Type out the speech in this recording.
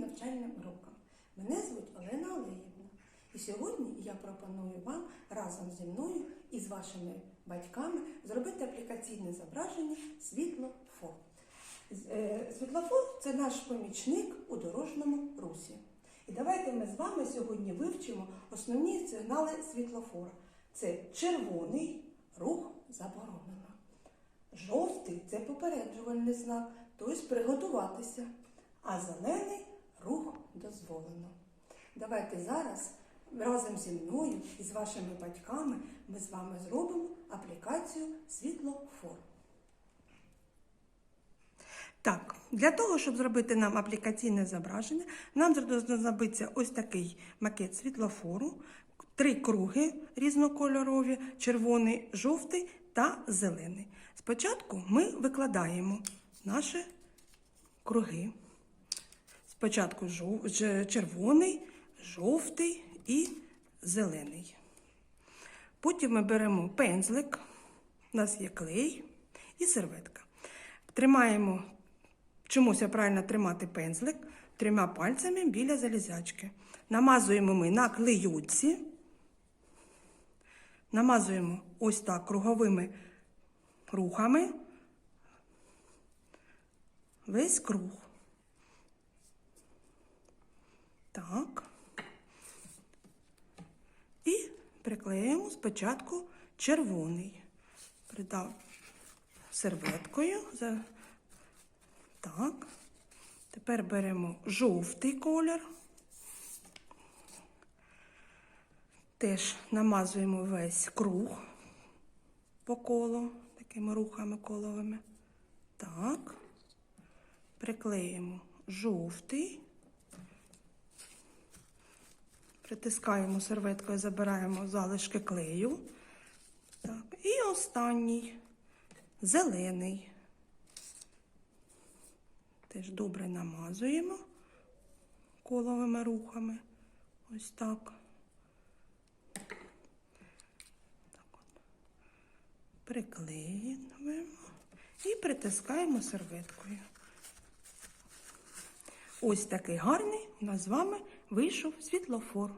навчальним роком. Мене звуть Олена Олеївна. І сьогодні я пропоную вам разом зі мною і з вашими батьками зробити аплікаційне зображення світлофор. З- е, Світлофор це наш помічник у дорожньому русі. І давайте ми з вами сьогодні вивчимо основні сигнали світлофора. Це червоний рух заборонено. Жовтий це попереджувальний знак, тобто приготуватися. А зелений рух дозволено. Давайте зараз разом зі мною і з вашими батьками ми з вами зробимо аплікацію світлофор. Так, для того, щоб зробити нам аплікаційне зображення, нам знадобиться ось такий макет світлофору, три круги різнокольорові, червоний, жовтий та зелений. Спочатку ми викладаємо наші круги. Спочатку червоний, жовтий і зелений. Потім ми беремо пензлик, у нас є клей і серветка. Тримаємо, вчимося правильно тримати пензлик трьома пальцями біля залізячки. Намазуємо ми на клейоці, намазуємо ось так круговими рухами весь круг. Так. І приклеїмо спочатку червоний. Придав серветкою. Так. Тепер беремо жовтий колір. Теж намазуємо весь круг по колу такими рухами коловими. Так. Приклеїмо жовтий. Притискаємо серветкою, забираємо залишки клею. Так. І останній зелений. Теж добре намазуємо коловими рухами. Ось так. Приклеюємо і притискаємо серветкою. Ось такий гарний у нас з вами вийшов світлофор.